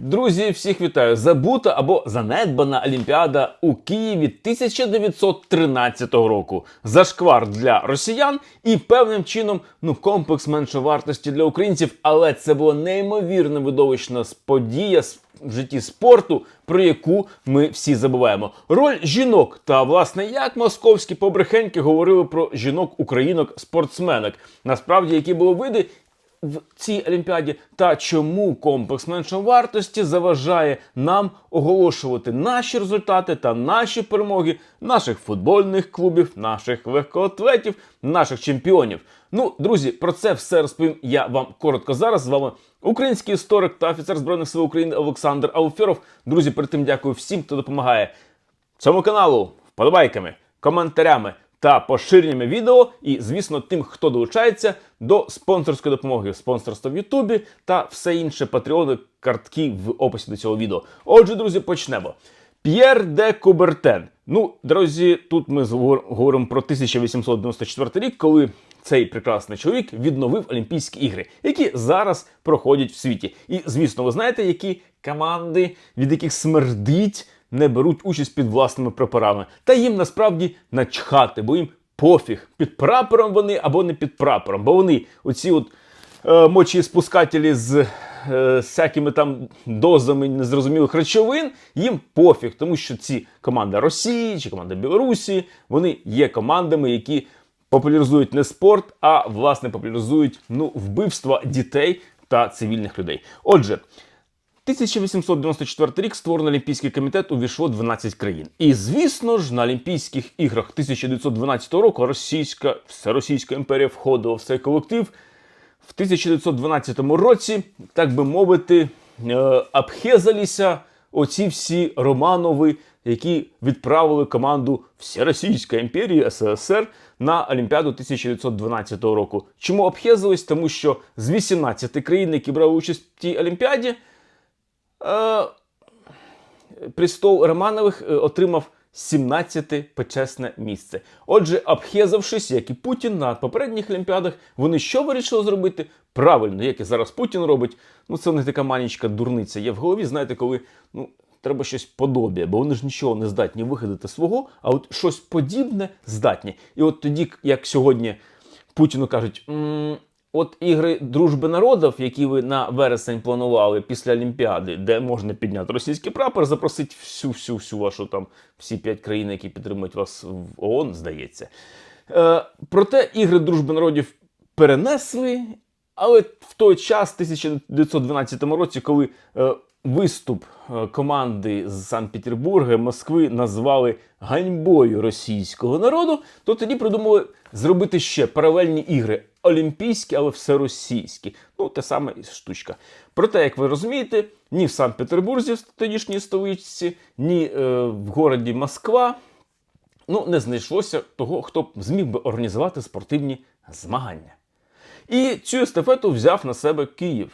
Друзі, всіх вітаю! Забута або занедбана Олімпіада у Києві 1913 року. Зашквар для росіян і певним чином ну комплекс меншовартості для українців. Але це була неймовірно видовищна подія в житті спорту, про яку ми всі забуваємо. Роль жінок та власне як московські побрехеньки говорили про жінок українок спортсменок. Насправді, які були види в цій олімпіаді та чому комплекс меншовартості заважає нам оголошувати наші результати та наші перемоги наших футбольних клубів, наших легкоатлетів, наших чемпіонів. Ну, друзі, про це все розповім я вам коротко зараз. З вами український історик та офіцер збройних сил України Олександр Ауфєров. Друзі, перед тим дякую всім, хто допомагає цьому каналу вподобайками, коментарями та поширеннями відео. І, звісно, тим, хто долучається до спонсорської допомоги, спонсорства в Ютубі та все інше патреони, картки в описі до цього відео. Отже, друзі, почнемо. П'єр де Кубертен. Ну, друзі, тут ми говоримо про 1894 рік, коли цей прекрасний чоловік відновив Олімпійські ігри, які зараз проходять в світі. І, звісно, ви знаєте, які команди, від яких смердить, не беруть участь під власними прапорами. Та їм насправді начхати, бо їм пофіг, під прапором вони або не під прапором, бо вони оці от е, мочі з е, всякими там дозами незрозумілих речовин, їм пофіг, тому що ці команда Росії чи команда Білорусі, вони є командами, які популяризують не спорт, а власне популяризують ну, вбивства дітей та цивільних людей. Отже. 1894 рік створений Олімпійський комітет увійшло 12 країн. І звісно ж, на Олімпійських іграх 1912 року Російська Всеросійська імперія входила в цей колектив. В 1912 році, так би мовити, е, обхезалися оці всі Романови, які відправили команду Всеросійської імперії СССР на Олімпіаду 1912 року. Чому обхезались? Тому що з 18 країн, які брали участь в тій Олімпіаді, престол Романових е, отримав 17-те почесне місце. Отже, обхезавшись, як і Путін на попередніх Олімпіадах, вони що вирішили зробити? Правильно, як і зараз Путін робить. Ну, це не така манічка дурниця. Є в голові, знаєте, коли ну, треба щось подобє, бо вони ж нічого не здатні вигадати свого, а от щось подібне здатні. І от тоді, як сьогодні Путіну кажуть. «М, От ігри дружби народів, які ви на вересень планували після Олімпіади, де можна підняти російський прапор, запросити всю всю всю вашу там всі п'ять країн, які підтримують вас в ООН, здається. Е, проте ігри дружби народів перенесли, але в той час, 1912 році, коли е, виступ е, команди з Санкт-Петербурга, Москви назвали ганьбою російського народу, то тоді придумали зробити ще паралельні ігри. Олімпійські, але всеросійські. Ну, те саме і штучка. Проте, як ви розумієте, ні в Санкт-Петербурзі, в тодішній столиці, ні е, в городі Москва ну, не знайшлося того, хто б зміг би організувати спортивні змагання. І цю естафету взяв на себе Київ.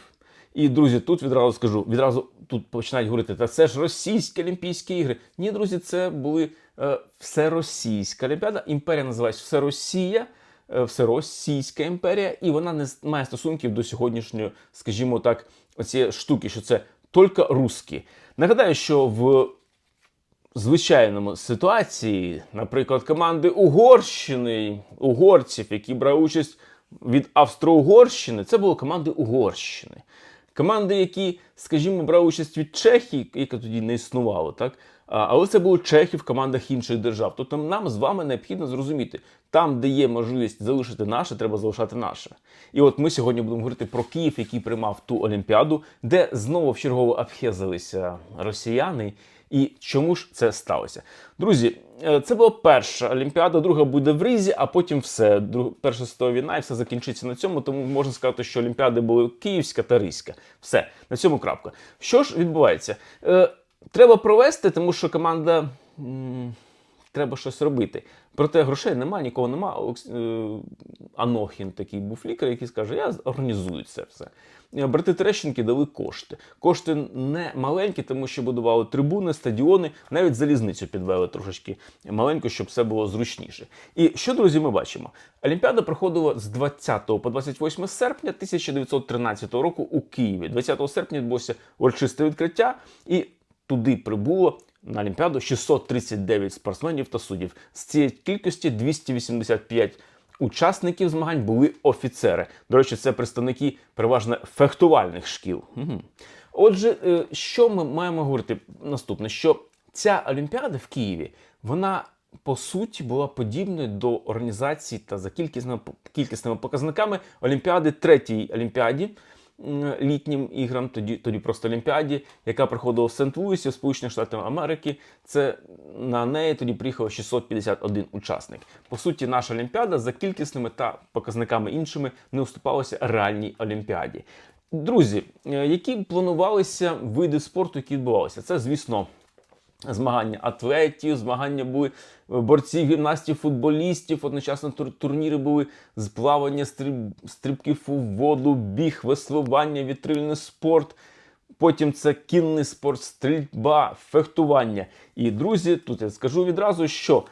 І, друзі, тут відразу скажу, відразу тут починають говорити, та це ж російські Олімпійські ігри. Ні, друзі, це були е, всеросійська Олімпіада. Імперія називається Всеросія, е, Всеросійська імперія, і вона не має стосунків до сьогоднішньої, скажімо так, оці штуки, що це тільки русські. Нагадаю, що в звичайному ситуації, наприклад, команди Угорщини, угорців, які брали участь від Австро-Угорщини, це були команди Угорщини. Команди, які, скажімо, брали участь від Чехії, яка тоді не існувало, так? Але це були чехи в командах інших держав. Тобто нам з вами необхідно зрозуміти, там, де є можливість залишити наше, треба залишати наше. І от ми сьогодні будемо говорити про Київ, який приймав ту Олімпіаду, де знову вчергово обхезалися росіяни. І чому ж це сталося? Друзі, е, це була перша Олімпіада, друга буде в Ризі, а потім все. Друг- Перша світова війна і все закінчиться на цьому. Тому можна сказати, що Олімпіади були Київська та Ризька. Все, на цьому крапка. Що ж відбувається? Е, треба провести, тому що команда. Треба щось робити. Проте грошей немає, нікого. Олекс... е, Анохін такий був лікар, який скаже: я організую це все. Е, Брати Терещенки дали кошти. Кошти не маленькі, тому що будували трибуни, стадіони, навіть залізницю підвели трошечки маленько, щоб все було зручніше. І що, друзі, ми бачимо? Олімпіада проходила з 20 по 28 серпня 1913 року у Києві. 20 серпня відбулося урочисте відкриття, і туди прибуло на Олімпіаду 639 спортсменів та суддів. З цієї кількості 285 учасників змагань були офіцери. До речі, це представники переважно фехтувальних шкіл. Отже, е, що ми маємо говорити наступне? Що ця Олімпіада в Києві, вона по суті була подібною до організації та за кількісними, кількісними показниками Олімпіади третій Олімпіаді. Літнім іграм, тоді, тоді просто Олімпіаді, яка проходила в Сент-Луісі, в Сполучених Штатах Америки. Це на неї тоді приїхало 651 учасник. По суті, наша Олімпіада за кількісними та показниками іншими не уступалася реальній Олімпіаді. Друзі, е, які планувалися види спорту, які відбувалися? Це, звісно, змагання атлетів, змагання були е, борців, гімнастів, футболістів. Одночасно тур- турніри були з плавання, стриб, стрибків у воду, біг, веслування, вітрильний спорт. Потім це кінний спорт, стрільба, фехтування. І друзі, тут я скажу відразу, що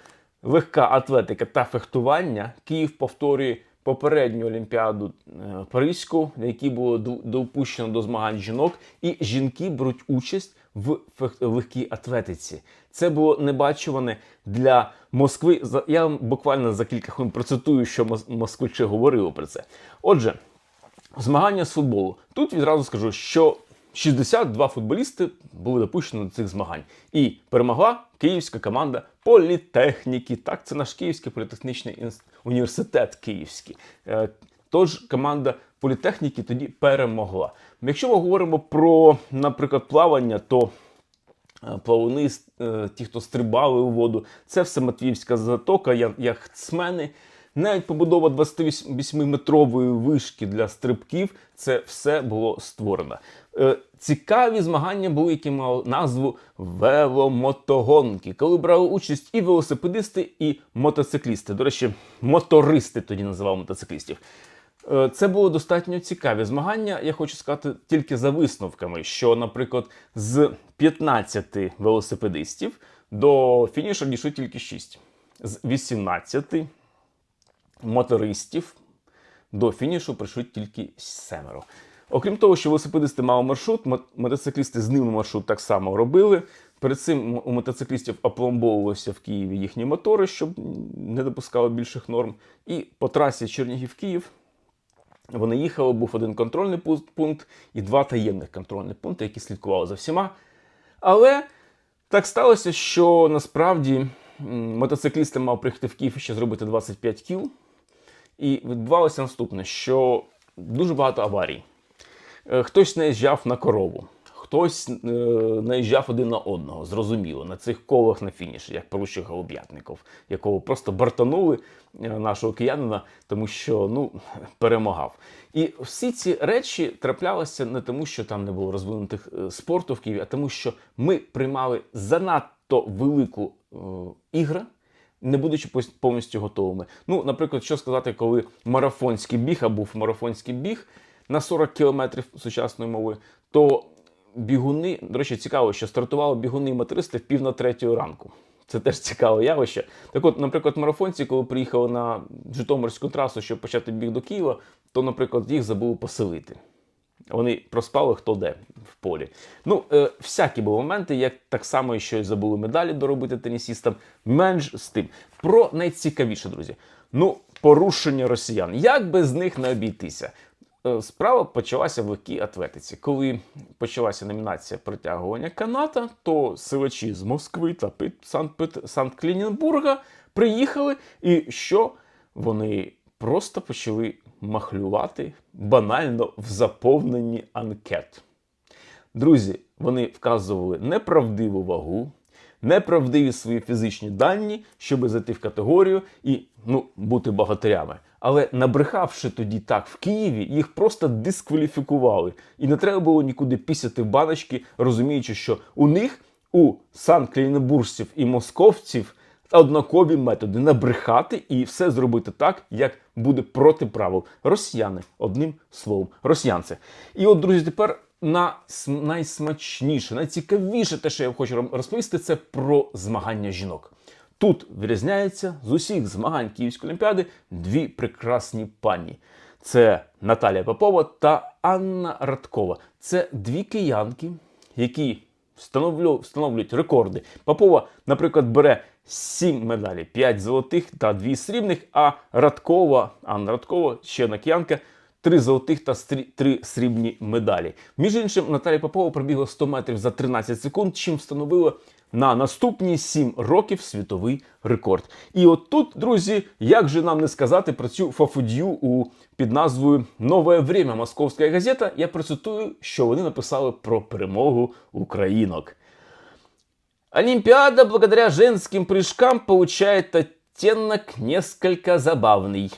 легка атлетика та фехтування Київ повторює попередню олімпіаду е, Паризьку, на якій було допущено до змагань жінок, і жінки беруть участь в легкій атлетиці. Це було небачуване для Москви. Я вам буквально за кілька хвилин процитую, що мос- москвичі говорили про це. Отже, змагання з футболу. Тут відразу скажу, що 62 футболісти були допущені до цих змагань. І перемогла київська команда політехніки. Так, це наш Київський політехнічний університет Київський. Е, Тож команда політехніки тоді перемогла. Якщо ми говоримо про, наприклад, плавання, то е, плавуни, е, ті, хто стрибали у воду, це все Матвіївська затока, яхтсмени. Навіть побудова 28-метрової вишки для стрибків, це все було створено. Е, Цікаві змагання були, які мали назву веломотогонки, коли брали участь і велосипедисти, і мотоциклісти. До речі, мотористи тоді називали мотоциклістів. Е, Це було достатньо цікаві змагання. Я хочу сказати тільки за висновками, що, наприклад, з 15 велосипедистів до фінішу дійшли тільки 6. З 18 мотористів до фінішу прийшли тільки семеро. Окрім того, що велосипедисти мали маршрут, мотоциклісти з ними маршрут так само робили. Перед цим у мотоциклістів опломбовувалися в Києві їхні мотори, щоб не допускало більших норм. І по трасі Чернігів-Київ вони їхали, був один контрольний пункт і два таємних контрольних пункти, які слідкували за всіма. Але так сталося, що насправді мотоциклісти мав приїхати в Київ ще зробити 25 кіл. І відбувалося наступне, що дуже багато аварій. Е, Хтось наїжджав на корову, хтось е, наїжджав один на одного, зрозуміло, на цих колах на фініші, як поручик Голуб'ятников, якого просто бартанули е, нашого киянина, тому що ну, перемагав. І всі ці речі траплялися не тому, що там не було розвинутих е, спорту в Києві, а тому, що ми приймали занадто велику е, ігру, не будучи повністю готовими. Ну, наприклад, що сказати, коли марафонський біг, а був марафонський біг на 40 кілометрів сучасною мовою, то бігуни, до речі, цікаво, що стартували бігуни і мотористи в пів на третю ранку. Це теж цікаве явище. Так от, наприклад, марафонці, коли приїхали на Житомирську трасу, щоб почати біг до Києва, то, наприклад, їх забули поселити. Вони проспали хто де в полі. Ну, е, всякі були моменти, як так само, що й забули медалі доробити тенісістам. Менш з тим. Про найцікавіше, друзі. Ну, порушення росіян. Як без них не обійтися? Е, Справа почалася в легкій атлетиці. Коли почалася номінація притягування каната, то силачі з Москви та Санкт-Пет- Санкт-Клінінбурга приїхали, і що вони просто почали махлювати банально в заповненні анкет. Друзі, вони вказували неправдиву вагу, неправдиві свої фізичні дані, щоб зайти в категорію і ну, бути богатирями. Але набрехавши тоді так в Києві, їх просто дискваліфікували. І не треба було нікуди пісяти баночки, розуміючи, що у них, у санкт-клінебуржців і московців, однакові методи набрехати і все зробити так, як буде проти правил. Росіяни, одним словом, росіянці. І от, друзі, тепер на см- найсмачніше, найцікавіше те, що я хочу розповісти, це про змагання жінок. Тут вирізняється з усіх змагань Київської олімпіади дві прекрасні пані. Це Наталія Попова та Анна Радкова. Це дві киянки, які встановлюють рекорди. Попова, наприклад, бере 7 медалей, 5 золотих та 2 срібних, а Радкова, Анна Радкова, ще одна киянка, 3 золотих та 3 срібні медалі. Між іншим, Наталія Попова пробігла 100 метрів за 13 секунд, чим встановила на наступні 7 років світовий рекорд. І от тут, друзі, як же нам не сказати про цю фафудію у під назвою Нове время Московська газета, я процитую, що вони написали про перемогу українок. Олимпиада благодаря женским прыжкам получает оттенок несколько забавный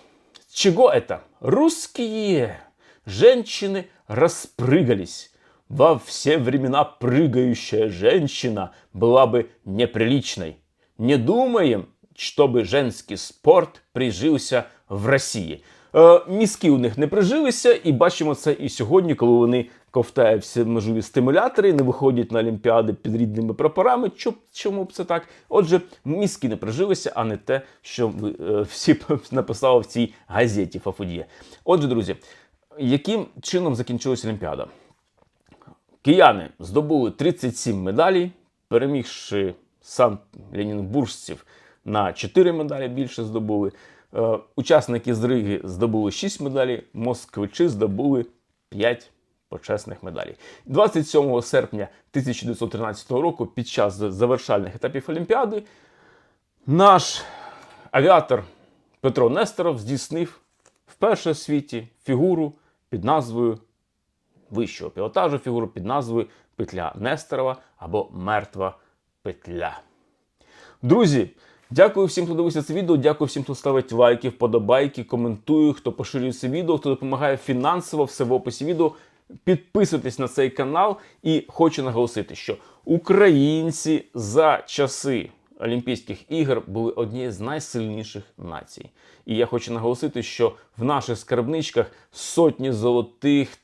С чего это? Русские женщины распрыгались. Во все времена прыгающая женщина была бы неприличной. Не думаем, чтобы женский спорт прижився в Росії. Е, мізки у них не прижилися, і бачимо це і сьогодні, коли вони ковтають всі можливі стимулятори, не виходять на олімпіади під рідними прапорами. Чому б це так? Отже, мізки не прижилися, а не те, що ви е, всі написали в цій газеті Фафудія. Отже, друзі, яким чином закінчилася Олімпіада? Кияни здобули 37 медалей, перемігши сам Ленінбуржців на 4 медалі більше здобули. Е, Учасники з Риги здобули 6 медалей, москвичі здобули 5 почесних медалей. 27 серпня 1913 року, під час завершальних етапів Олімпіади, наш авіатор Петро Несторов здійснив вперше в світі фігуру під назвою вищого пілотажу фігуру під назвою Петля Нестерова або Мертва петля. Друзі, дякую всім, хто дивився це відео. Дякую всім, хто ставить лайки, вподобайки, коментує, хто поширює це відео, хто допомагає фінансово, все в описі відео. Підписуйтесь на цей канал і хочу наголосити, що українці за часи Олімпійських ігор були однією з найсильніших націй. І я хочу наголосити, що в наших скарбничках сотні золотих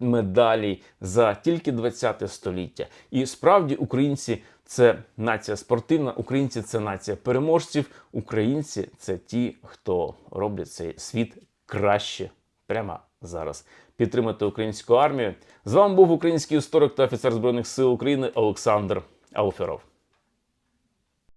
медалей за тільки 20 століття. І справді українці це нація спортивна, українці це нація переможців, українці це ті, хто роблять цей світ краще прямо зараз. Підтримати українську армію. З вами був український історик та офіцер Збройних сил України Олександр Алферов.